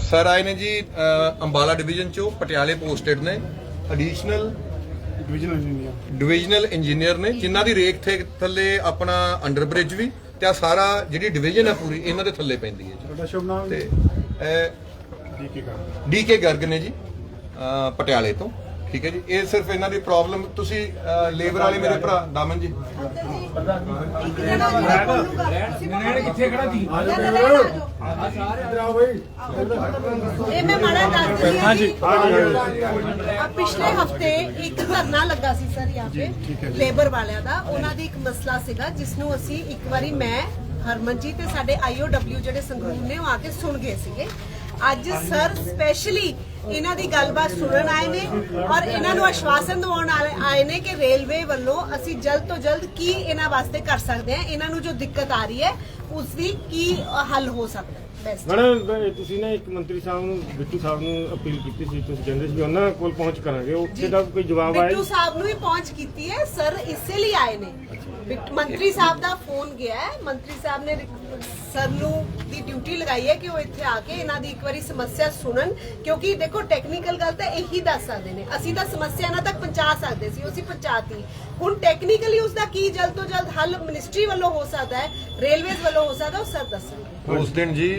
Sir ਆਏ ਨੇ ਜੀ ਅੰਬਾਲਾ ਡਿਵੀਜ਼ਨ ਚੋਂ ਪਟਿਆਲੇ ਪੋਸਟਡ ਨੇ। ਐਡੀਸ਼ਨਲ ਇੰਜੀਨੀਅਰ ਡਿਵੀਜ਼ਨਲ ਇੰਜੀਨੀਅਰ ਨੇ ਜਿਨ੍ਹਾਂ ਦੀ ਰੇਖ ਥੇ ਥੱਲੇ ਆਪਣਾ ਅੰਡਰ ਬ੍ਰਿਜ ਵੀ ਤੇ ਆ ਸਾਰਾ ਜਿਹੜੀ ਡਿਵੀਜ਼ਨ ਹੈ ਪੂਰੀ ਇਹਨਾਂ ਦੇ ਥੱਲੇ ਪੈਂਦੀ ਹੈ ਜੀ। ਤੁਹਾਡਾ ਸ਼ੁਭ ਨਾਮ? ਤੇ ਜੀ ਕੀ ਕਰ ਡੀਕੇ ਗਰਗ ਨੇ ਜੀ ਪਟਿਆਲੇ ਤੋਂ। ਠੀਕ ਹੈ ਜੀ। ਇਹ ਸਿਰਫ ਇਹਨਾਂ ਦੀ ਪ੍ਰੋਬਲਮ ਤੁਸੀਂ ਲੇਬਰ ਵਾਲੇ ਮੇਰੇ ਭਰਾ ਦਾਮਨ ਜੀ। ਪਿਛਲੇ ਹਫ਼ਤੇ ਇੱਕ ਧਰਨਾ ਲੱਗਾ ਸੀ ਸਰ ਯਹਾਂ ਪੇ ਲੇਬਰ ਵਾਲਿਆਂ ਦਾ। ਉਹਨਾਂ ਦੀ ਇੱਕ ਮਸਲਾ ਸੀਗਾ ਜਿਸ ਨੂੰ ਅਸੀਂ ਇੱਕ ਵਾਰੀ ਮੈਂ ਹਰਮਨ ਜੀ ਤੇ ਸਾਡੇ ਆਈਓਡਬਲਯੂ ਜਿਹੜੇ ਸੰਗਰੂਰ ਨੇ ਉਹ ਆ ਕੇ ਸੁਣ ਗਏ ਸੀਗੇ। ਅੱਜ ਸਰ ਸਪੈਸ਼ਲੀ ਇਹਨਾਂ ਦੀ ਗੱਲਬਾਤ ਸੁਣਨ ਆਏ ਨੇ ਔਰ ਇਹਨਾਂ ਨੂੰ ਆਸ਼ਵਾਸਨ ਦਿਵਾਉਣ ਆਏ- ਨੇ ਕਿ ਰੇਲਵੇ ਵੱਲੋਂ ਅਸੀਂ ਜਲਦ ਤੋਂ ਜਲਦ ਕੀ ਇਹਨਾਂ ਵਾਸਤੇ ਕਰ ਸਕਦੇ ਹਾਂ? ਇਹਨਾਂ ਨੂੰ ਜੋ ਦਿੱਕਤ ਆ ਰਹੀ ਹੈ ਉਸ ਦੀ ਕੀ ਹੱਲ ਹੋ ਸਕਦਾ ਮੈਡਮ ਤੁਸੀਂ ਨਾ ਇੱਕ ਮੰਤਰੀ ਸਾਹਿਬ ਨੂੰ ਬਿੱਟੂ ਸਾਹਿਬ ਨੂੰ ਅਪੀਲ ਕੀਤੀ ਸੀ ਤੁਸੀਂ ਕਹਿੰਦੇ ਸੀ ਉਹਨਾਂ ਕੋਲ ਪਹੁੰਚ ਕਰਾਂਗੇ। ਉੱਥੇ ਦਾ ਕੋਈ ਜਵਾਬ ਆਇਆ ਬਿੱਟੂ? ਸਾਹਿਬ ਨੂੰ ਵੀ ਪਹੁੰਚ ਕੀਤੀ ਹੈ ਸਰ ਇਸੇ ਲਈ ਆਏ ਨੇ। ਮੰਤਰੀ ਸਾਹਿਬ ਦਾ ਫੋਨ ਗਿਆ ਹੈ। ਮੰਤਰੀ ਸਾਹਿਬ ਨੇ ਸਰ ਨੂੰ ਦੀ ਡਿਊਟੀ ਲਗਾਈ ਹੈ ਕਿ ਉਹ ਇੱਥੇ ਆ ਕੇ ਇਹਨਾਂ ਦੀ ਇੱਕ ਵਾਰੀ ਸਮੱਸਿਆ ਸੁਣਨ ਕਿਉਂਕਿ ਦੇਖੋ ਟੈਕਨੀਕਲ ਗੱਲ ਤਾਂ ਇਹੀ ਦੱਸ ਸਕਦੇ ਨੇ। ਅਸੀਂ ਤਾਂ ਸਮੱਸਿਆ ਇਹਨਾਂ ਤੱਕ ਪਹੁੰਚਾ ਸਕਦੇ ਸੀ ਉਹ ਅਸੀਂ ਪਹੁੰਚਾਤੀ। ਹੁਣ ਟੈਕਨੀਕਲੀ ਉਸ ਦਾ ਕੀ ਜਲਦ ਤੋਂ ਜਲਦ ਹੱਲ ਮਿਨਿਸਟਰੀ ਵੱਲੋਂ ਹੋ ਸਕਦਾ ਹੈ ਰੇਲਵੇਜ਼ ਵੱਲੋਂ ਹੋ ਸਕਦਾ ਉਹ ਸਰ ਦੱਸਣਗੇ। ਉਸ ਦਿਨ ਜੀ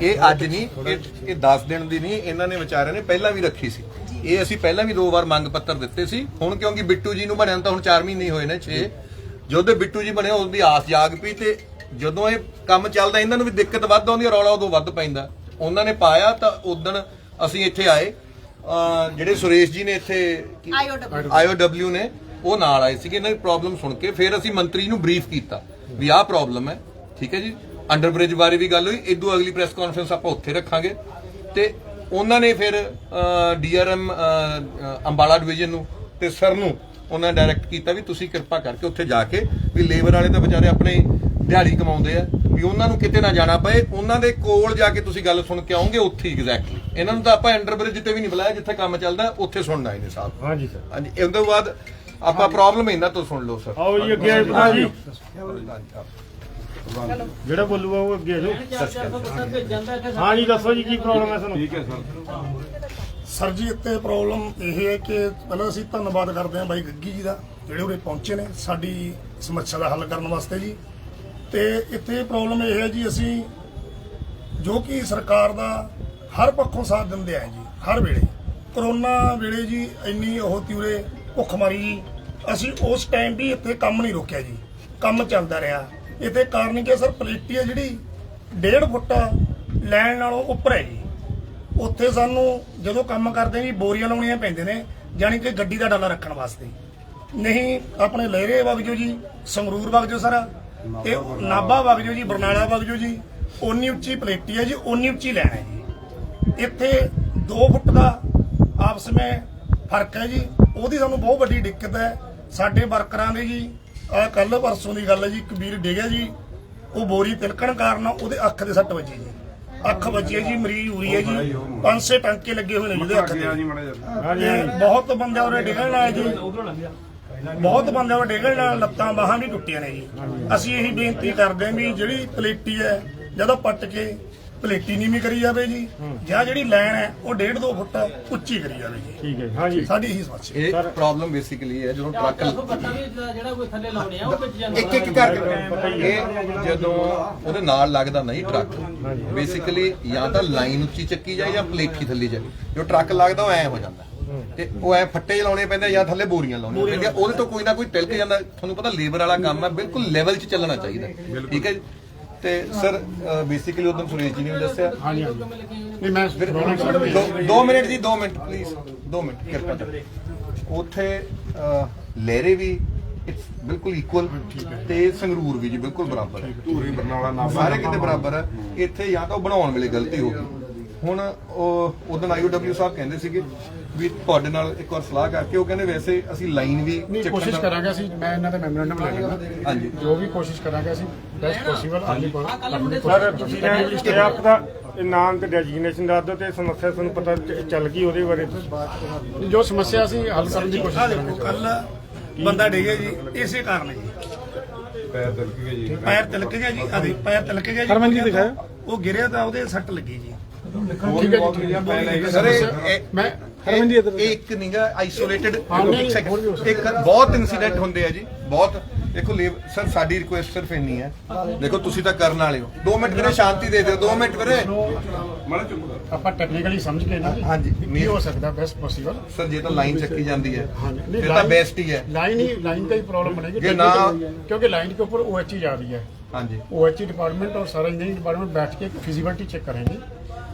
ਇਹ ਅੱਜ ਨਹੀਂ ਇਹ ਇਹ 10 ਦਿਨ ਦੀ ਨਹੀਂ ਇਹਨਾਂ ਨੇ ਵਿਚਾਰਿਆਂ ਨੇ ਪਹਿਲਾਂ ਵੀ ਰੱਖੀ ਸੀ। ਇਹ ਅਸੀਂ ਪਹਿਲਾਂ ਵੀ ਦੋ ਵਾਰ ਮੰਗ ਪੱਤਰ ਦਿੱਤੇ ਸੀ। ਹੁਣ ਕਿਉਂਕਿ ਬਿੱਟੂ ਜੀ ਨੂੰ ਬਣਿਆ ਤਾਂ ਹੁਣ 4 ਮਹੀਨੇ ਹੋਏ ਨੇ 6 ਜਦੋਂ ਬਿੱਟੂ ਜੀ ਬਣਿਆ ਉਹਦੀ ਆਸ ਜਾਗ ਪਈ ਤੇ ਜਦੋਂ ਇਹ ਕੰਮ ਚੱਲਦਾ ਇਹਨਾਂ ਨੂੰ ਵੀ ਦਿੱਕਤ ਵੱਧ ਆਉਂਦੀ ਹੈ ਰੌਲਾ ਉਦੋਂ ਵੱਧ ਪੈਂਦਾ। ਉਹਨਾਂ ਨੇ ਪਾਇਆ ਤਾਂ ਉਦੋਂ ਅਸੀਂ ਇੱਥੇ ਆਏ। ਜਿਹੜੇ ਸੁਰੇਸ਼ ਜੀ ਨੇ ਇੱਥੇ IOW ਆਈਓਡਬਲਿਊ ਨੇ ਉਹ ਨਾਲ ਆਏ ਸੀਗੇ ਇਹਨਾਂ ਦੀ ਪ੍ਰੋਬਲਮ ਸੁਣ ਕੇ। ਫਿਰ ਅਸੀਂ ਮੰਤਰੀ ਨੂੰ ਬਰੀਫ ਕੀਤਾ ਵੀ ਆਹ ਪ੍ਰੋਬਲਮ ਹੈ ਠੀਕ ਹੈ ਜੀ? ਅੰਡਰ ਬ੍ਰਿਜ ਬਾਰੇ ਵੀ ਗੱਲ ਹੋਈ ਇਦੋਂ ਅਗਲੀ ਪ੍ਰੈਸ ਕਾਨਫਰੰਸ ਆਪਾਂ ਉੱਥੇ ਰੱਖਾਂਗੇ। ਤੇ ਉਹਨਾਂ ਨੇ ਫਿਰ ਡੀਆਰਐਮ ਅੰਬਾਲਾ ਡਿਵੀਜ਼ਨ ਨੂੰ ਤੇ ਸਰ ਨੂੰ ਉਹਨਾਂ ਨੇ ਡਾਇਰੈਕਟ ਕੀਤਾ ਵੀ ਤੁਸੀਂ ਕਿਰਪਾ ਕਰਕੇ ਉੱਥੇ ਜਾ ਕੇ ਵੀ ਲੇਬਰ ਵਾਲੇ ਤਾਂ ਵਿਚਾਰੇ ਆਪਣੇ ਦਿਹਾੜੀ ਕਮਾਉਂਦੇ ਆ ਵੀ ਉਹਨਾਂ ਨੂੰ ਕਿਤੇ ਨਾ ਜਾਣਾ ਪਏ ਉਹਨਾਂ ਦੇ ਕੋਲ ਜਾ ਕੇ ਤੁਸੀਂ ਗੱਲ ਸੁਣ ਕੇ ਆਓਗੇ ਉੱਥੇ ਐਗਜ਼ੈਕਟਲੀ ਇਹਨਾਂ ਨੂੰ ਤਾਂ ਆਪਾਂ ਅੰਡਰ ਬ੍ਰਿਜ ਤੇ ਵੀ ਨਹੀਂ ਬੁਲਾਇਆ ਜਿੱਥੇ ਕੰਮ ਚੱਲਦਾ ਉੱਥੇ ਸੁਣਨਾ ਇਹਨੇ ਸਾਹਿਬ ਹਾਂਜੀ ਸਰ ਹਾਂਜੀ ਇਸ ਤੋਂ ਬਾਅਦ ਆਪਾਂ ਪ੍ਰੋਬਲਮ ਇਹਨਾਂ ਤੋਂ ਸੁਣ ਲਓ ਸਰ ਆਓ ਜੀ ਅੱਗੇ ਆਏ ਬਤਾ ਜੀ ਜਿਹੜਾ ਬੋਲੂਗਾ ਉਹ ਅੱਗੇ ਆ ਜਾਓ। ਹਾਂ ਜੀ ਦੱਸੋ ਜੀ ਕੀ ਪ੍ਰੋਬਲਮ ਹੈ ਤੁਹਾਨੂੰ? ਠੀਕ ਹੈ ਸਰ ਸਰ ਜੀ ਇੱਥੇ ਪ੍ਰੋਬਲਮ ਇਹ ਹੈ ਕਿ ਪਹਿਲਾਂ ਅਸੀਂ ਧੰਨਵਾਦ ਕਰਦੇ ਹਾਂ ਬਾਈ ਗੱਗੀ ਜੀ ਦਾ ਜਿਹੜੇ ਉਰੇ ਪਹੁੰਚੇ ਨੇ ਸਾਡੀ ਸਮੱਸਿਆ ਦਾ ਹੱਲ ਕਰਨ ਵਾਸਤੇ ਜੀ। ਤੇ ਇੱਥੇ ਪ੍ਰੋਬਲਮ ਇਹ ਹੈ ਜੀ, ਅਸੀਂ ਜੋ ਕਿ ਸਰਕਾਰ ਦਾ ਹਰ ਪੱਖੋਂ ਸਾਥ ਦਿੰਦੇ ਆ ਜੀ, ਹਰ ਵੇਲੇ। ਕਰੋਨਾ ਵੇਲੇ ਜੀ ਇੰਨੀ ਉਹ ਤਿਉਰੇ ਭੁੱਖਮਰੀ ਜੀ ਅਸੀਂ ਉਸ ਟਾਈਮ ਵੀ ਇੱਥੇ ਕੰਮ ਨਹੀਂ ਰੋਕਿਆ ਜੀ, ਕੰਮ ਚੱਲਦਾ ਰਿਹਾ। ਇੱਥੇ ਕਾਰਨ ਕਿ ਸਰ ਪਲੇਟੀ ਹੈ ਜਿਹੜੀ 1.5 ਫੁੱਟ ਲੈਣ ਨਾਲੋਂ ਉੱਪਰ ਹੈ ਜੀ। ਉੱਥੇ ਸਾਨੂੰ ਜਦੋਂ ਕੰਮ ਕਰਦੇ ਜੀ, ਬੋਰੀਆਂ ਲਾਉਣੀਆਂ ਪੈਂਦੇ ਨੇ, ਜਾਣੀ ਕਿ ਗੱਡੀ ਦਾ ਡਾਲਾ ਰੱਖਣ ਵਾਸਤੇ। ਨਹੀਂ, ਆਪਣੇ ਲਹਿਰੇ ਵਗ ਜਾਓ ਜੀ, ਸੰਗਰੂਰ ਵਗ ਜਾਓ ਸਰ। ਤੇ ਨਾਭਾ ਵਗ ਜਾਓ ਜੀ ਬਰਨਾਲਾ ਵਗ ਜਾਓ ਜੀ ਓਨੀ ਉੱਚੀ ਪਲੇਟੀ ਹੈ ਜੀ ਓਨੀ ਉੱਚੀ ਲੈਣ ਹੈ ਜੀ। ਇੱਥੇ 2 ਫੁੱਟ ਦਾ ਆਪਸ ਵਿੱਚ ਫ਼ਰਕ ਹੈ ਜੀ ਉਹਦੀ ਸਾਨੂੰ ਬਹੁਤ ਵੱਡੀ ਦਿੱਕਤ ਹੈ। ਸਾਡੇ ਵਰਕਰਾਂ ਦੇ ਜੀ ਆ ਕੱਲ ਪਰਸੋਂ ਦੀ ਗੱਲ ਹੈ ਜੀ ਕਬੀਰ ਡਿੱਗਿਆ ਜੀ ਉਹ ਬੋਰੀ ਤਿਲਕਣ ਕਾਰਨ ਉਹਦੇ ਅੱਖ ਦੇ ਸੱਟ ਵੱਜੀ ਜੀ। ਅੱਖ ਵੱਜੀ ਹੈ ਜੀ ਮਰੀਜ਼ ਉਰੀ ਹੈ ਜੀ ਪੰਜ ਛੇ ਟਾਂਕੇ ਲੱਗੇ ਹੋਏ ਨੇ ਜਿਹਦੇ ਅੱਖ ਤੇ। ਬਹੁਤ ਬੰਦੇ ਉਹਨੇ ਡਿੱਗਣ ਨਾਲ ਜੀ। ਬਹੁਤ ਬੰਦੇ ਉਹ ਡਿੱਗਣ ਨਾਲ ਲੱਤਾਂ ਬਾਹਾਂ ਵੀ ਟੁੱਟੀਆਂ ਨੇ ਜੀ। ਅਸੀਂ ਇਹੀ ਬੇਨਤੀ ਕਰਦੇ ਹਾਂ ਵੀ ਜਿਹੜੀ ਪਲੇਟੀ ਹੈ ਜਦੋਂ ਪੱਟ ਕੇ ਪਲੇਟੀ ਨੀਵੀਂ ਕਰੀ ਜਾਵੇ ਜੀ ਜਾਂ ਜਿਹੜੀ ਲਾਈਨ ਹੈ ਉਹ 1.5 2 ਫੁੱਟ ਉੱਚੀ ਕਰੀ ਜਾਵੇ ਜੀ। ਠੀਕ ਹੈ ਹਾਂ ਜੀ ਸਾਡੀ ਇਹੀ ਸਮੱਸਿਆ ਇਹ ਪ੍ਰੋਬਲਮ ਬੇਸਿਕਲੀ ਹੈ ਜਦੋਂ ਟਰੱਕ ਜਿਹੜਾ ਕੋਈ ਥੱਲੇ ਲਾਉਣੇ ਆ ਉਹ ਵਿੱਚ ਜਾਂਦਾ ਇੱਕ ਇੱਕ ਕਰਕੇ। ਇਹ ਜਦੋਂ ਉਹਦੇ ਨਾਲ ਲੱਗਦਾ ਨਹੀਂ ਟਰੱਕ ਬੇਸਿਕਲੀ ਜਾਂ ਤਾਂ ਲਾਈਨ ਉੱਚੀ ਚੱਕੀ ਜਾਏ ਜਾਂ ਪਲੇਠੀ ਥੱਲੇ ਜਾਏ। ਜੋ ਟਰੱਕ ਲੱਗਦਾ ਉਹ ਐ ਹੋ ਜਾਂਦਾ। ਤੇ ਉਹ ਐ ਫੱਟੇ ਲਾਉਣੇ ਪੈਂਦੇ ਜਾਂ ਥੱਲੇ ਬੋਰੀਆਂ ਲਾਉਣੀਆਂ ਪੈਂਦੀਆਂ। ਉਹਦੇ ਤੋਂ ਕੋਈ ਨਾ ਕੋਈ ਤਿਲਕ ਜਾਂਦਾ। ਤੁਹਾਨੂੰ ਪਤਾ ਲੇਬਰ ਵਾਲਾ ਕੰਮ ਹੈ ਬਿਲਕੁਲ ਲੈਵਲ 'ਚ ਚੱਲਣਾ ਚਾਹੀਦਾ। ਠੀਕ ਹੈ ਜੀ? ਤੇ ਸਰ ਬੇਸਿਕਲੀ ਉਦੋਂ ਸੁਰੇਸ਼ ਜੀ ਨੇ ਵੀ ਦੱਸਿਆ। ਨਹੀਂ ਮੈਂ ਫਿਰ ਦੋ- ਦੋ ਮਿੰਟ ਜੀ 2 ਮਿੰਟ ਪਲੀਜ਼ 2 ਮਿੰਟ ਕਿਰਪਾ ਕਰਕੇ ਉੱਥੇ ਅਹ, ਲਹਿਰੇ ਵੀ ਬਿਲਕੁਲ ਇਕੁਅਲ ਤੇ ਸੰਗਰੂਰ ਵੀ ਜੀ ਬਿਲਕੁਲ ਬਰਾਬਰ ਹੈ। ਧੂਰੀ ਬਰਨਾਲਾ ਸਾਰੇ ਕਿਤੇ ਬਰਾਬਰ ਹੈ। ਇੱਥੇ ਜਾਂ ਤਾਂ ਉਹ ਬਣਾਉਣ ਵੇਲੇ ਗਲਤੀ ਹੋ ਗਈ। ਹੁਣ ਉਹ ਉਦੋਂ ਆਈਓਡਬਲਿਊ ਸਾਹਿਬ ਕਹਿੰਦੇ ਸੀਗੇ ਵੀ ਤੁਹਾਡੇ ਨਾਲ ਇੱਕ ਵਾਰ ਸਲਾਹ ਕਰਕੇ ਉਹ ਕਹਿੰਦੇ ਵੈਸੇ ਅਸੀਂ ਲਾਈਨ ਵੀ ਨਹੀਂ ਚੱਕਣ ਕੋਸ਼ਿਸ਼ ਦਾ- ਕਰਾਂਗੇ ਅਸੀਂ ਮੈਂ ਇਹਨਾਂ ਦਾ ਮੈਮੋਰੈਂਡਮ ਲੈ ਲੈਣਾ ਹਾਂਜੀ। ਜੋ ਵੀ ਕੋਸ਼ਿਸ਼ ਕਰਾਂਗੇ ਅਸੀਂ ਬੈਸਟ ਪੋਸੀਬਲ ਆਪਣੀ ਕੋਲ ਸਰ ਤੁਸੀਂ ਨਾ ਸਟਾਫ ਦਾ ਨਾਮ ਤੇ ਡੈਜਿਗਨੇਸ਼ਨ ਦੱਸ ਦਿਓ ਤੇ ਸਮੱਸਿਆ ਤੁਹਾਨੂੰ ਪਤਾ ਚ- ਚੱਲ ਗਈ ਉਹਦੇ ਬਾਰੇ ਜੋ ਸਮੱਸਿਆ ਅਸੀਂ ਹੱਲ ਕਰਨ ਦੀ ਕੋਸ਼ਿਸ਼ ਕਰਾਂਗੇ। ਕੱਲ ਬੰਦਾ ਡਿੱਗਿਆ ਜੀ ਇਸੇ ਕਾਰਨ ਜੀ। ਪੈਰ ਤਿਲਕ ਗਿਆ ਜੀ। ਪੈਰ ਤਿਲਕ ਗਿਆ ਜੀ ਆਦੇ ਪੈਰ ਤਿਲਕ ਗਿਆ ਜੀ। ਹਰਮਨ ਜੀ ਦਿਖਾਓ। ਉਹ ਗਿਰਿਆ ਤਾਂ ਉਹਦੇ ਸੱਟ ਲੱਗੀ ਜੀ। ਠੀਕ ਹੈ ਜੀ ਠੀਕ ਹੈ। ਸਰ ਇਹ- ਇਹ- ਮੈਂ ਇਹ ਇੱਕ ਨਹੀਂਗਾ ਆਈਸੋਲੇਟਡ ਇੱਕ ਬਹੁਤ ਇਨਸੀਡੈਂਟ ਹੁੰਦੇ ਆ ਜੀ ਬਹੁਤ। ਦੇਖੋ ਲੇਬ ਸਰ ਸਾਡੀ ਰਿਕੁਐਸਟ ਸਿਰਫ ਇੰਨੀ ਹੈ। ਦੇਖੋ ਤੁਸੀਂ ਤਾਂ ਕਰਨ ਵਾਲੇ ਹੋ। 2 ਮਿੰਟ ਵੀਰੇ ਸ਼ਾਂਤੀ ਦੇ ਦਿਓ 2 ਮਿੰਟ ਵੀਰੇ। ਮਾੜਾ ਚੁੱਪ ਕਰ। ਆਪਾਂ ਟੈਕਨੀਕਲੀ ਸਮਝ ਕੇ ਨਾ ਹਾਂਜੀ ਨਹੀਂ। ਹੋ ਸਕਦਾ ਬੈਸਟ ਪੋਸੀਬਲ ਸਰ ਜੇ ਤਾਂ ਲਾਈਨ ਚੱਕੀ ਜਾਂਦੀ ਹੈ। ਫਿਰ ਤਾਂ ਬੈਸਟ ਹੀ ਹੈ। ਲਾਈਨ ਹੀ ਲਾਈਨ ਦਾ ਹੀ ਪ੍ਰੋਬਲਮ ਬਣੇਗੀ ਕਿਉਂਕਿ ਲਾਈਨ ਦੇ ਉੱਪਰ ਓਐਚਈ ਜਾ ਰਹੀ ਹੈ। ਹਾਂਜੀ ਓਐਚਈ ਡਿਪਾਰਟਮੈਂਟ ਔਰ ਸਾਰਾ ਇੰਜੀਨੀਅਰਿੰਗ ਡਿਪਾਰਟਮੈਂਟ ਬੈਠ ਕੇ ਫਿਜ਼ੀਬਿਲਟੀ ਚੈੱਕ ਕਰਨਗੇ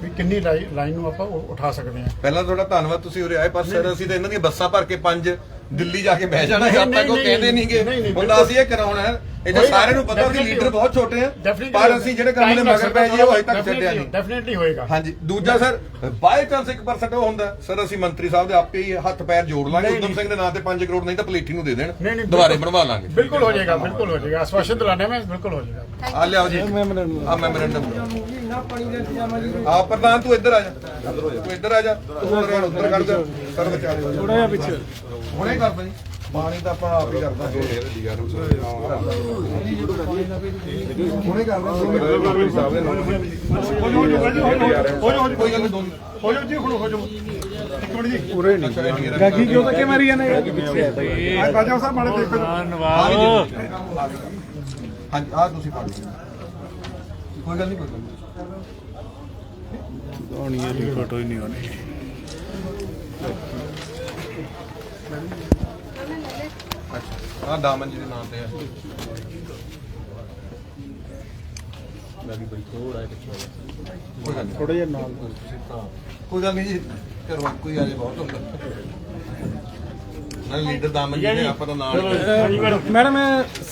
ਵੀ ਕਿੰਨੀ ਲਾਈਨ ਨੂੰ ਆਪਾਂ ਉਠਾ ਸਕਦੇ ਹਾਂ। ਪਹਿਲਾਂ ਤੁਹਾਡਾ ਧੰਨਵਾਦ ਤੁਸੀਂ ਉਰੇ ਆਏ ਪਰ ਸਰ ਅਸੀਂ ਤਾਂ ਇਹਨਾਂ ਦੀਆਂ ਬੱਸਾਂ ਭਰ ਕੇ ਪੰਜ ਦਿੱਲੀ ਜਾ ਕੇ ਬਹਿ ਜਾਣਾ ਨਹੀਂ, ਜਦ ਤੱਕ ਉਹ ਨਹੀਂ, ਕਹਿੰਦੇ ਨਹੀਂਗੇ। ਨਹੀਂ। ਅਸੀਂ ਇਹ ਕਰਾਉਣਾ ਹੈ। ਇਹ ਤਾਂ ਹੋਏਗਾ, ਸਾਰਿਆਂ ਨੂੰ ਪਤਾ definitely ਲੀਡਰ ਬਹੁਤ ਛੋਟੇ ਆ ਪਰ ਅਸੀਂ ਜਿਹੜੇ ਕੰਮ ਦੇ ਮਗਰ ਪੈ ਜਾਈਏ ਉਹ ਅਜੇ ਤੱਕ ਛੱਡਿਆ ਨਹੀਂ। definitely ਹੋਏਗਾ। ਹਾਂਜੀ ਦੂਜਾ ਸਰ ਬਾਈ ਚਾਂਸ 1% ਉਹ ਹੁੰਦਾ। ਸਰ ਅਸੀਂ ਮੰਤਰੀ ਸਾਹਿਬ ਦੇ ਆਪੇ ਹੀ ਹੱਥ ਪੈਰ ਜੋੜ ਲਾਂਗੇ ਨਹੀਂ, ਉਦਮ ਸਿੰਘ ਦੇ ਨਾਂ ਤੇ 5 ਕਰੋੜ ਨਹੀਂ ਤਾਂ ਪਲੇਠੀ ਨੂੰ ਦੇ ਦੇਣ। ਨਹੀਂ, ਨਹੀਂ, ਦੁਬਾਰੇ ਬਿਲਕੁਲ। ਬਣਵਾ ਲਾਂਗੇ। ਬਿਲਕੁਲ ਹੋ ਜਾਏਗਾ ਬਿਲਕੁਲ ਹੋ ਜਾਏਗਾ। ਆਸ਼ਵਾਸਨ ਦਿਲਾਣੇ ਮੈਂ ਬਿਲਕੁਲ ਹੋ ਜਾਏਗਾ। ਆ ਲਿਆਓ ਜੀ। ਆ ਮੈਮੋਰੈਂਡਮ ਆ ਪ੍ਰਧਾਨ ਤੂੰ ਇੱਧਰ ਆ ਜਾ। ਤੂੰ ਇੱਧਰ ਆ ਜਾ। ਤੂੰ ਉਧਰ ਉੱਧਰ ਕੱਢ ਜਾ। ਸਰ ਵਿਚਾਰੇ ਥੋੜਾ ਜਿਹਾ ਪਿੱਛੇ। ਹੁਣੇ ਕਰਦਾ ਜੀ ਪਾਣੀ ਤਾਂ ਆਪਾਂ ਆਪ ਹੀ ਕਰਦਾ ਹੁਣੇ ਕਰਦਾ ਸਾਹਿਬ ਦੇ ਨਾਲ ਕੋਈ ਗੱਲ ਨਹੀਂ ਦੋ ਹੋ ਜਾਓ ਜੀ ਹੁਣ ਹੋ ਜਾਓ। ਇੱਕ ਮਿੰਟ ਜੀ। ਪੂਰੇ ਨਹੀਂ। ਗਾਗੀ ਕਿਉਂ ਧੱਕੇ ਮਾਰੀ ਜਾਂਦੇ ਆ। ਬਾਜਾ ਸਾਹਿਬ ਮਾੜੇ ਦੇਖੋ ਹਾਂਜੀ ਆ ਤੁਸੀਂ ਪੜ੍ਹ ਲਓ ਕੋਈ ਗੱਲ ਨਹੀਂ ਕੋਈ ਗੱਲ ਨਹੀਂ। ਹੋਣੀ ਹੈ ਫੋਟੋ ਹੀ ਨਹੀਂ ਹੋਣੀ ਆ ਦਾਮਨ ਜੀ ਦੇ ਨਾਮ ਤੇ ਹੈ ਮੈਂ ਵੀ ਬੜੀ ਥੋੜਾ ਕੋਈ ਗੱਲ ਨਹੀਂ ਥੋੜਾ ਜਿਹਾ ਨਾਲ। ਕੋਈ ਗੱਲ ਨਹੀਂ ਜੀ ਕਰਵਾ ਕੋਈ ਨਹੀਂ ਬਹੁਤ ਹੁੰਦਾ। ਨਾਲ ਲੀਡਰ ਦਾਮਨ ਜੀ। ਨੇ ਆਪਾਂ ਤਾਂ ਨਾਲ ਮੈਡਮ।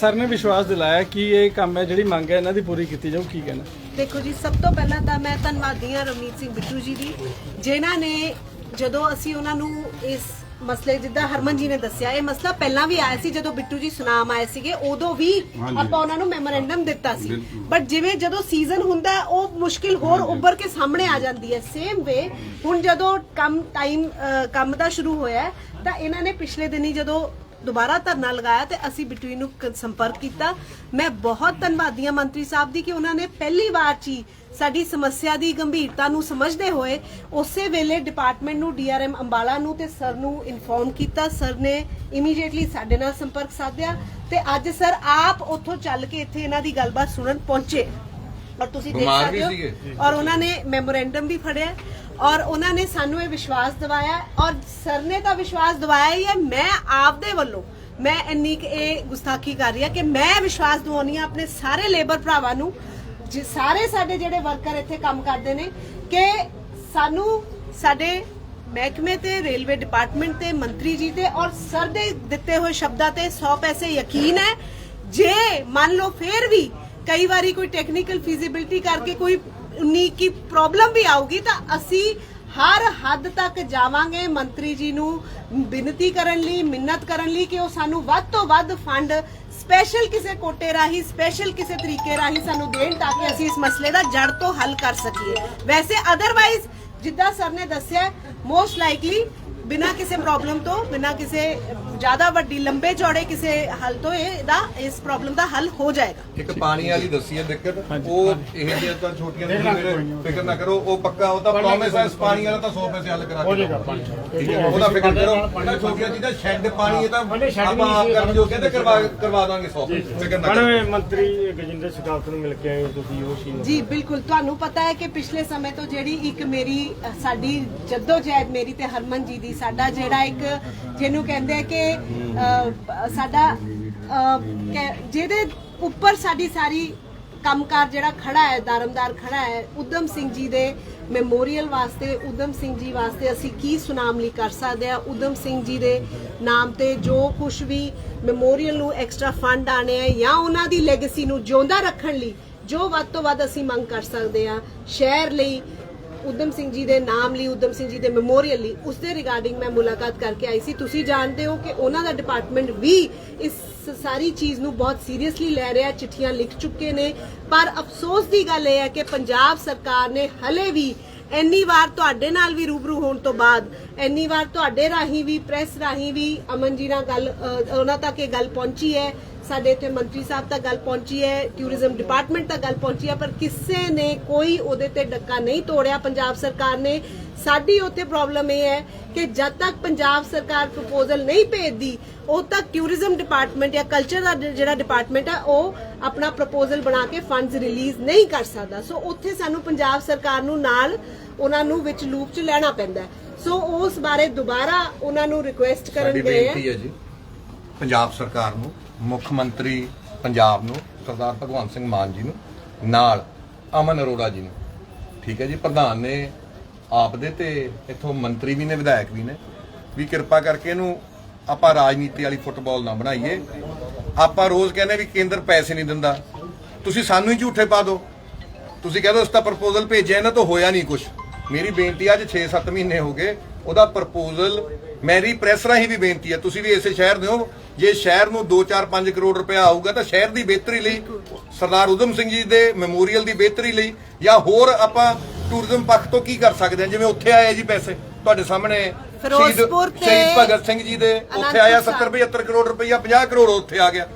ਸਰ ਨੇ ਵਿਸ਼ਵਾਸ ਦਿਲਾਇਆ ਕਿ ਇਹ ਕੰਮ ਹੈ ਜਿਹੜੀ ਮੰਗ ਹੈ ਇਹਨਾਂ ਦੀ ਪੂਰੀ ਕੀਤੀ ਜਾਊ ਕੀ ਕਹਿਣਾ? ਦੇਖੋ ਜੀ ਸਭ ਤੋਂ ਪਹਿਲਾਂ ਤਾਂ ਮੈਂ ਧੰਨਵਾਦੀ ਹਾਂ ਸਿੰਘ ਬਿੱਟੂ ਜੀ ਦੀ ਜਿਨ੍ਹਾਂ ਨੇ ਜਦੋਂ ਅਸੀਂ ਉਹਨਾਂ ਨੂੰ ਇਸ ਮਸਲੇ ਜਿੱਦਾਂ ਹਰਮਨ ਜੀ ਨੇ ਦੱਸਿਆ ਇਹ ਮਸਲਾ ਪਹਿਲਾਂ ਵੀ ਆਇਆ ਸੀ ਜਦੋਂ ਬਿੱਟੂ ਜੀ ਸੁਨਾਮ ਆਏ ਸੀਗੇ ਉਦੋਂ ਵੀ ਆਪਾਂ ਉਹਨਾਂ ਨੂੰ ਮੈਮੋਰੈਂਡਮ ਦਿੱਤਾ ਸੀ। ਬਟ ਜਿਵੇਂ ਜਦੋਂ ਸੀਜ਼ਨ ਹੁੰਦਾ ਉਹ ਮੁਸ਼ਕਿਲ ਹੋਰ ਉੱਭਰ ਕੇ ਸਾਹਮਣੇ ਆ ਜਾਂਦੀ ਹੈ। ਸੇਮ ਵੇ ਹੁਣ ਜਦੋਂ ਕੰਮ ਟਾਈਮ ਕੰਮ ਦਾ ਸ਼ੁਰੂ ਹੋਇਆ ਹੈ, ਤਾਂ ਇਹਨਾਂ ਨੇ ਪਿਛਲੇ ਦਿਨੀ ਜਦੋਂ ਦੁਬਾਰਾ ਧਰਨਾ ਲਗਾਇਆ ਤੇ ਅਸੀਂ ਬਿਟਵੀ ਨੂੰ ਕ- ਸੰਪਰਕ ਕੀਤਾ ਮੈਂ ਬਹੁਤ ਧੰਨਵਾਦੀ ਹਾਂ ਮੰਤਰੀ ਸਾਹਿਬ ਦੀ ਕਿ ਉਹਨਾਂ ਨੇ ਪਹਿਲੀ ਵਾਰ 'ਚ ਹੀ ਸਾਡੀ ਸਮੱਸਿਆ ਦੀ ਗੰਭੀਰਤਾ ਨੂੰ ਸਮਝਦੇ ਹੋਏ ਉਸੇ ਵੇਲੇ ਡਿਪਾਰਟਮੈਂਟ ਨੂੰ ਡੀਆਰਐਮ ਅੰਬਾਲਾ ਨੂੰ ਤੇ ਸਰ ਨੂੰ ਇਨਫੋਰਮ ਕੀਤਾ। ਸਰ ਨੇ ਇਮੀਡੀਏਟਲੀ ਸਾਡੇ ਨਾਲ ਸੰਪਰਕ ਸਾਧਿਆ ਤੇ ਅੱਜ ਸਰ ਆਪ ਉੱਥੋਂ ਚੱਲ ਕੇ ਇੱਥੇ ਇਹਨਾਂ ਦੀ ਗੱਲਬਾਤ ਸੁਣਨ ਪਹੁੰਚੇ। ਔਰ ਤੁਸੀਂ ਦੇਖ ਬਿਮਾਰ ਵੀ ਸਕਦੇ ਸੀਗੇ। ਹੋ ਔਰ ਉਹਨਾਂ ਨੇ ਮੈਮੋਰੈਂਡਮ ਵੀ ਫੜਿਆ। ਔਰ ਉਹਨਾਂ ਨੇ ਸਾਨੂੰ ਇਹ ਵਿਸ਼ਵਾਸ ਦਿਵਾਇਆ ਔਰ ਸਰ ਨੇ ਤਾਂ ਵਿਸ਼ਵਾਸ ਦਿਵਾਇਆ ਹੀ ਹੈ, ਮੈਂ ਆਪਦੇ ਵੱਲੋਂ, ਮੈਂ ਇੰਨੀ ਕੁ ਇਹ ਗੁਸਤਾਖੀ ਕਰ ਰਹੀ ਹਾਂ ਕਿ ਮੈਂ ਵਿਸ਼ਵਾਸ ਦਿਵਾਉਣੀ ਆ ਆਪਣੇ ਸਾਰੇ ਲੇਬਰ ਭਰਾਵਾਂ ਨੂੰ, ਜੀ ਸਾਰੇ ਸਾਡੇ ਜਿਹੜੇ ਵਰਕਰ ਇੱਥੇ ਕੰਮ ਕਰਦੇ ਨੇ, ਕਿ ਸਾਨੂੰ ਸਾਡੇ ਮਹਿਕਮੇ ਤੇ ਰੇਲਵੇ ਡਿਪਾਰਟਮੈਂਟ ਤੇ, ਮੰਤਰੀ ਜੀ ਤੇ ਔਰ ਸਰ ਦੇ ਦਿੱਤੇ ਹੋਏ ਸ਼ਬਦਾਂ ਤੇ 100 ਪੈਸੇ ਯਕੀਨ ਹੈ। ਜੇ ਮੰਨ ਲਓ ਫੇਰ ਵੀ ਕਈ ਵਾਰੀ ਕੋਈ ਟੈਕਨੀਕਲ ਫੀਜ਼ੀਬਿਲਟੀ ਕਰਕੇ ਕੋਈ ਉਨੀ ਕੀ ਪ੍ਰੋਬਲਮ ਵੀ ਆਊਗੀ ਤਾਂ ਅਸੀਂ ਹਰ ਹੱਦ ਤੱਕ ਜਾਵਾਂਗੇ ਮੰਤਰੀ ਜੀ ਨੂੰ ਬੇਨਤੀ ਕਰਨ ਲਈ, ਮਿੰਨਤ ਕਰਨ ਲਈ ਕਿ ਉਹ ਸਾਨੂੰ ਵੱਧ ਤੋਂ ਵੱਧ ਫੰਡ ਸਪੈਸ਼ਲ ਕਿਸੇ ਕੋਟੇ ਰਾਹੀਂ ਸਪੈਸ਼ਲ ਕਿਸੇ ਤਰੀਕੇ ਰਾਹੀਂ ਸਾਨੂੰ ਦੇਣ ਤਾਂ ਕਿ ਅਸੀਂ ਇਸ ਮਸਲੇ ਦਾ ਜੜ ਤੋਂ ਹੱਲ ਕਰ ਸਕੀਏ। ਵੈਸੇ ਅਦਰਵਾਈਜ਼ ਜਿੱਦਾਂ ਸਰ ਨੇ ਦੱਸਿਆ ਮੋਸਟ ਲਾਈਕਲੀ ਬਿਨਾ ਕਿਸੇ ਪ੍ਰੋਬਲਮ ਤੋਂ ਬਿਨਾ ਕਿਸੇ ਜ਼ਿਆਦਾ ਵੱਡੀ ਲੰਬੇ ਚੌੜੇ ਕਿਸੇ ਹੱਲ ਤੋਂ ਇਹਦਾ ਇਸ ਪ੍ਰੋਬਲਮ ਦਾ ਹੱਲ ਹੋ ਜਾਏਗਾ। ਇੱਕ ਪਾਣੀ ਵਾਲੀ ਦੱਸੀ ਹੈ ਦਿੱਕਤ ਉਹ ਇਹ ਜਿਹੀਆਂ ਤਾਂ ਛੋਟੀਆਂ ਨਹੀਂ ਵੀਰੇ ਫਿਕਰ ਨਾ ਕਰੋ ਉਹ ਪੱਕਾ ਉਹ ਤਾਂ ਪ੍ਰੋਮਿਸ ਹੈ ਇਸ ਪਾਣੀ ਵਾਲਾ ਤਾਂ 100 ਪੈਸੇ ਹੱਲ ਕਰਾ ਕੇ ਠੀਕ ਹੈ ਉਹਦਾ ਫਿਕਰ ਕਰੋ। ਜਿਹੜਾ ਛੋਟੀਆਂ ਚੀਜ਼ਾਂ ਸ਼ੈੱਡ ਪਾਣੀ ਇਹ ਤਾਂ ਆਪਾਂ ਆਪ ਕਰਨ ਜੋ ਕਹਿੰਦੇ ਕਰਵਾ ਕਰਵਾ ਦਾਂਗੇ 100 ਫਿਕਰ ਨਾ ਕਰੋ। ਮੰਤਰੀ ਗਜਿੰਦਰ ਸ਼ੇਖਾਵਤ ਨੂੰ ਮਿਲ ਕੇ ਆਏ ਹੋ ਤੁਸੀਂ ਉਹ ਸੀ ਜੀ ਬਿਲਕੁਲ। ਤੁਹਾਨੂੰ ਪਤਾ ਹੈ ਕਿ ਪਿਛਲੇ ਸਮੇਂ ਤੋਂ ਜਿਹੜੀ ਇੱਕ ਮੇਰੀ ਸਾਡੀ ਜਦੋਜਹਿਦ ਮੇਰੀ ਤੇ ਹਰਮਨ ਜੀ ਦੀ ਸਾਡਾ ਜਿਹੜਾ ਇੱਕ ਜਿਹਨੂੰ ਕਹਿੰਦੇ ਆ ਕਿ ਅ, ਸਾਡਾ ਅ, ਕਿ- ਜਿਹਦੇ ਉੱਪਰ ਸਾਡੀ ਸਾਰੀ ਕੰਮਕਾਰ ਜਿਹੜਾ ਖੜਾ ਹੈ ਦਾਰਮਦਾਰ ਖੜਾ ਹੈ ਉਦਮ ਸਿੰਘ ਜੀ ਦੇ ਮੈਮੋਰੀਅਲ ਵਾਸਤੇ ਉਦਮ ਸਿੰਘ ਜੀ ਵਾਸਤੇ ਅਸੀਂ ਕੀ ਸੁਨਾਮ ਲਈ ਕਰ ਸਕਦੇ ਆ ਉਦਮ ਸਿੰਘ ਜੀ ਦੇ ਨਾਮ ਤੇ ਜੋ ਕੁਝ ਵੀ ਮੈਮੋਰੀਅਲ ਨੂੰ ਐਕਸਟਰਾ ਫੰਡ ਆਣੇ ਆ ਜਾਂ ਉਹਨਾਂ ਦੀ ਲੈਗੇਸੀ ਨੂੰ ਜਿਉਂਦਾ ਰੱਖਣ ਲਈ ਜੋ ਵੱਧ ਤੋਂ ਵੱਧ ਅਸੀਂ ਮੰਗ ਕਰ ਸਕਦੇ ਆ ਸ਼ਹਿਰ ਲਈ ਉਦਮ ਸਿੰਘ ਜੀ ਦੇ ਨਾਮ ਲਈ ਉਦਮ ਸਿੰਘ ਜੀ ਦੇ ਮੈਮੋਰੀਅਲ ਲਈ ਉਸ ਦੇ ਰਿਗਾਰਡਿੰਗ ਮੈਂ ਮੁਲਾਕਾਤ ਕਰਕੇ ਆਈ ਸੀ। ਤੁਸੀਂ ਜਾਣਦੇ ਹੋ ਕਿ ਉਹਨਾਂ ਦਾ ਡਿਪਾਰਟਮੈਂਟ ਵੀ ਇਸ ਸਾਰੀ ਚੀਜ਼ ਨੂੰ ਬਹੁਤ ਸੀਰੀਅਸਲੀ ਲੈ ਰਿਹਾ ਚਿੱਠੀਆਂ ਲਿਖ ਚੁੱਕੇ ਨੇ। ਪਰ ਅਫਸੋਸ ਦੀ ਗੱਲ ਇਹ ਹੈ ਕਿ ਪੰਜਾਬ ਸਰਕਾਰ ਨੇ ਹਲੇ ਵੀ ਇੰਨੀ ਵਾਰ ਤੁਹਾਡੇ ਨਾਲ ਵੀ ਰੂਬਰੂ ਹੋਣ ਤੋਂ ਬਾਅਦ ਇੰਨੀ ਵਾਰ ਤੁਹਾਡੇ ਰਾਹੀਂ ਵੀ ਪ੍ਰੈਸ ਰਾਹੀਂ ਵੀ ਅਮਨ ਜੀ ਨਾਲ ਗੱਲ ਅ, ਉਹਨਾਂ ਤੱਕ ਇਹ ਗੱਲ ਪਹੁੰਚੀ ਹੈ। ਸਾਡੇ ਇੱਥੇ ਮੰਤਰੀ ਸਾਹਿਬ ਤੱਕ ਗੱਲ ਪਹੁੰਚੀ ਹੈ ਟੂਰਿਜ਼ਮ ਡਿਪਾਰਟਮੈਂਟ ਤੱਕ ਗੱਲ ਪਹੁੰਚੀ ਹੈ ਪਰ ਕਿਸੇ ਨੇ ਕੋਈ ਉਹਦੇ ਤੇ ਡੱਕਾ ਨਹੀਂ ਤੋੜਿਆ। ਪੰਜਾਬ ਸਰਕਾਰ ਨੇ ਸਾਡੀ ਉੱਥੇ ਪ੍ਰੋਬਲਮ ਇਹ ਹੈ ਕਿ ਜਦ ਤੱਕ ਪੰਜਾਬ ਸਰਕਾਰ ਪ੍ਰਪੋਜ਼ਲ ਨਹੀਂ ਭੇਜਦੀ ਉਦ ਤੱਕ ਟੂਰਿਜ਼ਮ ਡਿਪਾਰਟਮੈਂਟ ਜਾਂ ਕਲਚਰ ਦਾ ਜਿਹੜਾ ਡਿਪਾਰਟਮੈਂਟ ਹੈ ਉਹ ਆਪਣਾ ਪ੍ਰਪੋਜ਼ਲ ਬਣਾ ਕੇ ਫੰਡਸ ਰਿਲੀਜ਼ ਨਹੀਂ ਕਰ ਸਕਦਾ। ਸੋ ਉੱਥੇ ਸਾਨੂੰ ਪੰਜਾਬ ਸਰਕਾਰ ਨੂੰ ਨਾਲ ਉਹਨਾਂ ਨੂੰ ਵਿੱਚ ਲੂਪ 'ਚ ਲੈਣਾ ਪੈਂਦਾ। ਸੋ ਉਸ ਬਾਰੇ ਦੁਬਾਰਾ ਉਹਨਾਂ ਨੂੰ ਰਿਕੁਐਸਟ ਕਰਨ ਗਏ ਹੈ। ਪੰਜਾਬ ਸਰਕਾਰ ਨੂੰ ਮੁੱਖ ਮੰਤਰੀ ਪੰਜਾਬ ਨੂੰ, ਸਰਦਾਰ ਭਗਵੰਤ ਸਿੰਘ ਮਾਨ ਜੀ ਨੂੰ, ਨਾਲ ਅਮਨ ਅਰੋੜਾ ਜੀ ਨੂੰ। ਠੀਕ ਹੈ ਜੀ, ਪ੍ਰਧਾਨ ਨੇ ਆਪ ਦੇ ਤੇ ਇੱਥੋਂ ਮੰਤਰੀ ਵੀ ਨੇ, ਵਿਧਾਇਕ ਵੀ ਨੇ। ਵੀ ਕਿਰਪਾ ਕਰਕੇ ਇਹਨੂੰ ਆਪਾਂ ਰਾਜਨੀਤੀ ਵਾਲੀ ਫੁੱਟਬਾਲ ਨਾ ਬਣਾਈਏ। ਆਪਾਂ ਰੋਜ਼ ਕਹਿੰਦੇ ਵੀ ਕੇਂਦਰ ਪੈਸੇ ਨਹੀਂ ਦਿੰਦਾ। ਤੁਸੀਂ ਸਾਨੂੰ ਹੀ ਝੂਠੇ ਪਾ ਦਿਓ। ਤੁਸੀਂ ਕਹਿੰਦੇ ਉਸ ਦਾ ਪ੍ਰਪੋਜ਼ਲ ਭੇਜਿਆ, ਇਹਨਾਂ ਤੋਂ ਹੋਇਆ ਨਹੀਂ ਕੁਝ ਮੇਰੀ ਬੇਨਤੀ ਅੱਜ 6-7 ਮਹੀਨੇ ਹੋ ਗਏ, ਉਹਦਾ ਪ੍ਰਪੋਜ਼ਲ ਮੇਰੀ ਪ੍ਰੈਸ ਰਾਹੀਂ ਵੀ ਬੇਨਤੀ ਹੈ ਤੁਸੀਂ ਵੀ ਇਸੇ ਸ਼ਹਿਰ ਦੇ ਹੋ। ਜੇ ਸ਼ਹਿਰ ਨੂੰ 2-4-5 ਕਰੋੜ ਰੁਪਇਆ ਆਊਗਾ ਤਾਂ ਸ਼ਹਿਰ ਦੀ ਬਿਹਤਰੀ ਲਈ ਸਰਦਾਰ ਉਦਮ ਸਿੰਘ ਜੀ ਦੇ ਮੈਮੋਰੀਅਲ ਦੀ ਬਿਹਤਰੀ ਲਈ ਜਾਂ ਹੋਰ ਆਪਾਂ ਟੂਰਿਜ਼ਮ ਪੱਖ ਤੋਂ ਕੀ ਕਰ ਸਕਦੇ ਹਾਂ? ਜਿਵੇਂ ਉੱਥੇ ਆਏ ਜੀ ਪੈਸੇ। ਤੁਹਾਡੇ ਸਾਹਮਣੇ ਸ਼ਹੀਦ ਫਿਰੋਜ਼ਪੁਰ ਤੇ ਸ਼ਹੀਦ ਭਗਤ ਸਿੰਘ ਜੀ ਦੇ ਉੱਥੇ ਆਇਆ ਸਾਹਿਬ। 70-75 ਕਰੋੜ ਰੁਪਇਆ 50 ਕਰੋੜ ਉੱਥੇ ਆ ਗਿਆ।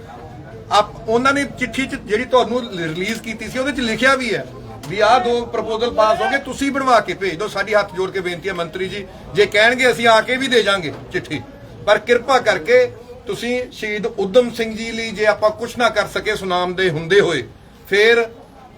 ਆਪ ਉਹਨਾਂ ਨੇ ਚਿੱਠੀ ਚ ਜਿਹੜੀ ਤੁਹਾਨੂੰ ਰਿਲੀਜ਼ ਕੀਤੀ ਸੀ ਉਹਦੇ ਚ ਲਿਖਿਆ ਵੀ ਹੈ। ਵੀ ਆਹ ਦੋ ਪ੍ਰਪੋਜ਼ਲ ਪਾਸ ਹੋ ਗਏ ਤੁਸੀਂ ਬਣਵਾ ਕੇ ਭੇਜ ਦਿਓ। ਸਾਡੀ ਹੱਥ ਜੋੜ ਕੇ ਬੇਨਤੀ ਹੈ ਮੰਤਰੀ ਜੀ, ਜੇ ਕਹਿਣਗੇ ਅਸੀਂ ਆ ਕੇ ਵੀ ਦੇ ਜਾਾਂਗੇ ਚਿੱਠੀ। ਪਰ ਕਿਰਪਾ ਕਰਕੇ ਤੁਸੀਂ ਸ਼ਹੀਦ ਉਦਮ ਸਿੰਘ ਜੀ ਲਈ ਜੇ ਆਪਾਂ ਕੁਝ ਨਾ ਕਰ ਸਕੇ ਸੁਨਾਮ ਦੇ ਹੁੰਦੇ ਹੋਏ, ਫਿਰ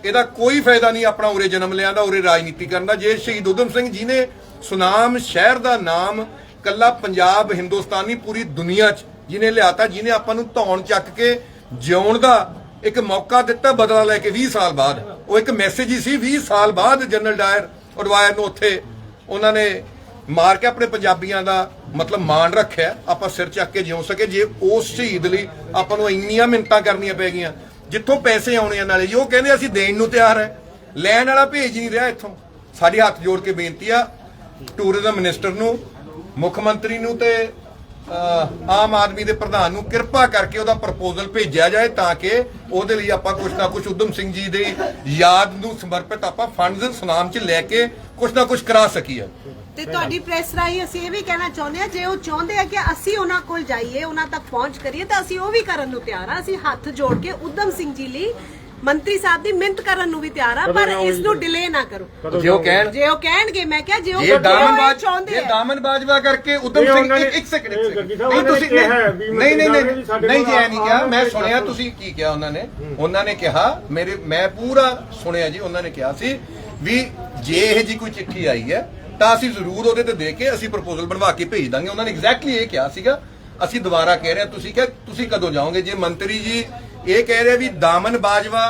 ਇਹਦਾ ਕੋਈ ਫਾਇਦਾ ਨਹੀਂ ਆਪਣਾ ਉਰੇ ਜਨਮ ਲਿਆਂ ਦਾ, ਉਰੇ ਰਾਜਨੀਤੀ ਕਰਨ ਦਾ। ਜੇ ਸ਼ਹੀਦ ਉਦਮ ਸਿੰਘ ਜੀ ਨੇ ਸੁਨਾਮ ਸ਼ਹਿਰ ਦਾ ਨਾਮ ਕੱਲਾ ਪੰਜਾਬ, ਹਿੰਦੁਸਤਾਨੀ ਪੂਰੀ ਦੁਨੀਆ 'ਚ ਜਿਹਨੇ ਲਿਆਤਾ, ਜਿਹਨੇ ਆਪਾਂ ਨੂੰ ਧੌਣ ਚੱਕ ਕੇ ਜਿਉਣ ਦਾ ਇੱਕ ਮੌਕਾ ਦਿੱਤਾ ਬਦਲਾ ਲੈ ਕੇ 20 ਸਾਲ ਬਾਅਦ। ਉਹ ਇੱਕ ਮੈਸੇਜ ਹੀ ਸੀ 20 ਸਾਲ ਬਾਅਦ ਜਨਰਲ ਡਾਇਰ ਉਡਵਾਇਰ ਨੂੰ ਉੱਥੇ ਉਹਨਾਂ ਨੇ ਮਾਰ ਕੇ ਆਪਣੇ ਪੰਜਾਬੀਆਂ ਦਾ ਮਤਲਬ ਮਾਣ ਰੱਖਿਆ। ਆਪਾਂ ਸਿਰ ਚੱਕ ਕੇ ਜਿਉ ਸਕੇ, ਜੇ ਉਸ ਸ਼ਹੀਦ ਲਈ ਆਪਾਂ ਨੂੰ ਇੰਨੀਆਂ ਮਿੰਤਾਂ ਕਰਨੀਆਂ ਪੈ ਗਈਆਂ, ਜਿੱਥੋਂ ਪੈਸੇ ਆਉਣੇ ਆ ਨਾਲੇ, ਜੀ ਉਹ ਕਹਿੰਦੇ ਅਸੀਂ ਦੇਣ ਨੂੰ ਤਿਆਰ ਹੈ ਲੈਣ ਵਾਲਾ ਭੇਜ ਨਹੀਂ ਰਿਹਾ ਇੱਥੋਂ। ਸਾਡੀ ਹੱਥ ਜੋੜ ਕੇ ਬੇਨਤੀ ਆ ਟੂਰਿਜ਼ਮ ਮਿਨਿਸਟਰ ਨੂੰ, ਮੁੱਖ ਮੰਤਰੀ ਨੂੰ ਤੇ ਆਮ ਆਦਮੀ ਦੇ ਪ੍ਰਧਾਨ ਨੂੰ ਕਿਰਪਾ ਕਰਕੇ ਉਹਦਾ ਪ੍ਰਪੋਜ਼ਲ ਭੇਜਿਆ ਜਾਏ ਤਾਂ ਕਿ ਉਹਦੇ ਲਈ ਆਪਾਂ ਕੁਝ ਨਾ ਕੁਝ ਉਦਮ ਸਿੰਘ ਜੀ ਦੇ ਯਾਦ ਨੂੰ ਸਮਰਪਿਤ ਆਪਾਂ ਫੰਡਸ ਸੁਨਾਮ 'ਚ ਲੈ ਕੇ ਕੁਝ ਨਾ ਕੁਝ ਕਰਾ ਸਕੀਏ। ਤੇ ਤੁਹਾਡੀ ਪ੍ਰੈਸ ਰਾਹੀਂ ਅਸੀਂ ਇਹ ਵੀ ਕਹਿਣਾ ਚਾਹੁੰਦੇ ਆ ਜੇ ਉਹ ਚਾਹੁੰਦੇ ਆ ਕਿ ਅਸੀਂ ਉਹਨਾਂ ਕੋਲ ਜਾਈਏ, ਉਹਨਾਂ ਤੱਕ ਪਹੁੰਚ ਕਰੀਏ, ਤਾਂ ਅਸੀਂ ਉਹ ਵੀ ਕਰਨ ਨੂੰ ਤਿਆਰ ਆ ਅਸੀਂ ਹੱਥ ਜੋੜ ਕੇ ਉਦਮ ਸਿੰਘ ਜੀ ਲਈ ਮੰਤਰੀ ਸਾਹਿਬ ਦੀ ਮਿਹਨਤ ਕਰਨ ਨੂੰ ਵੀ ਤਿਆਰ ਆ ਪਰ ਇਸ ਨੂੰ ਡਿਲੇ ਨਾ ਕਰੋ। ਜੇ ਉਹ ਕਹਿਣ ਜੇ ਉਹ ਕਹਿਣਗੇ ਮੈਂ ਕਿਹਾ ਜੇ ਉਹ ਜੇ ਦਾਮਨ ਇਹ ਬਾਜ ਚਾਹੁੰਦੇ ਜੇ ਆ। ਦਾਮਨ ਬਾਜਵਾ ਕਰਕੇ ਉਦਮ ਸਿੰਘ ਉਹਨਾਂ ਨੇ- ਇੱਕ ਸੈਕਿੰਡ ਨਹੀਂ ਉਹਨਾਂ ਤੁਸੀਂ ਨੇ ਕਿਹਾ ਵੀ ਨਹੀਂ ਨਹੀਂ ਨਹੀਂ ਜੀ ਐ ਨਹੀਂ ਕਿਹਾ। ਮੈਂ ਸੁਣਿਆ। ਤੁਸੀਂ ਕੀ ਕਿਹਾ ਉਹਨਾਂ ਨੇ। ਉਹਨਾਂ ਨੇ ਕਿਹਾ ਮੇਰੇ ਮੈਂ ਪੂਰਾ ਸੁਣਿਆ ਜੀ ਉਹਨਾਂ ਨੇ ਕਿਹਾ ਸੀ ਵੀ ਜੇ ਇਹ ਜੀ ਕੋਈ ਚਿੱਠੀ ਆਈ ਹੈ ਤਾਂ ਅਸੀਂ ਜ਼ਰੂਰ ਉਹਦੇ ਤੇ ਦੇ ਕੇ ਅਸੀਂ ਪ੍ਰਪੋਜ਼ਲ ਬਣਵਾ ਕੇ ਭੇਜ ਦਾਂਗੇ। ਉਹਨਾਂ ਨੇ ਐਗਜ਼ੈਕਟਲੀ ਇਹ ਕਿਹਾ ਸੀਗਾ। ਅਸੀਂ ਦੁਬਾਰਾ ਕਹਿ ਰਹੇ ਹਾਂ ਤੁਸੀਂ ਕਿਹਾ ਤੁਸੀਂ ਕਦੋਂ ਜਾਓਗੇ? ਜੇ ਮੰਤਰੀ ਜੀ ਇਹ ਕਹਿ ਰਹੇ ਵੀ ਦਾਮਨ ਬਾਜਵਾ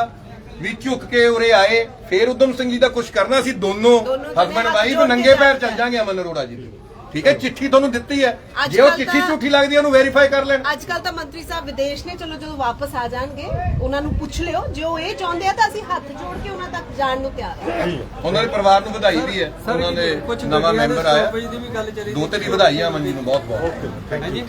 ਵੀ ਝੁੱਕ ਕੇ ਉਰੇ ਆਏ ਫੇਰ ਉਦਮ ਸਿੰਘ ਜੀ ਦਾ ਕੁਝ ਕਰਨਾ ਅਸੀਂ ਦੋਨੋਂ ਹਸਬੰਡ ਵਾਈਫ ਨੰਗੇ ਪੈਰ ਚੱਲ ਜਾਾਂਗੇ ਅਮਨ ਅਰੋੜਾ ਜੀ ਠੀਕ ਹੈ ਚਿੱਠੀ ਤੁਹਾਨੂੰ ਦਿੱਤੀ ਹੈ? ਜੇ ਉਹ ਚਿੱਠੀ ਝੂਠੀ ਲੱਗਦੀ ਹੈ ਉਹਨੂੰ ਵੈਰੀਫਾਈ ਕਰ ਲੈਣ। ਅੱਜ ਕੱਲ ਤਾਂ ਮੰਤਰੀ ਸਾਹਿਬ ਵਿਦੇਸ਼ ਨੇ ਚਲੋ ਜਦੋਂ ਵਾਪਸ ਆ ਜਾਣਗੇ ਉਹਨਾਂ ਨੂੰ ਪੁੱਛ ਲਿਓ। ਜੇ ਉਹ ਇਹ ਚਾਹੁੰਦੇ ਆ ਤਾਂ ਅਸੀਂ ਹੱਥ ਜੋੜ ਕੇ ਉਹਨਾਂ ਤੱਕ ਜਾਣ ਨੂੰ ਤਿਆਰ ਹਾਂ। ਉਹਨਾਂ ਦੇ ਪਰਿਵਾਰ ਨੂੰ ਵਧਾਈ ਵੀ ਹੈ। ਉਹਨਾਂ ਦੇ ਨਵਾਂ ਮੈਂਬਰ ਆਇਆ। ਦੀ ਤੇ ਵੀ ਵਧਾਈਆਂ ਅਮਨ ਜੀ ਨੂੰ ਬਹੁਤ ਬਹੁਤ ਹਾਂਜੀ?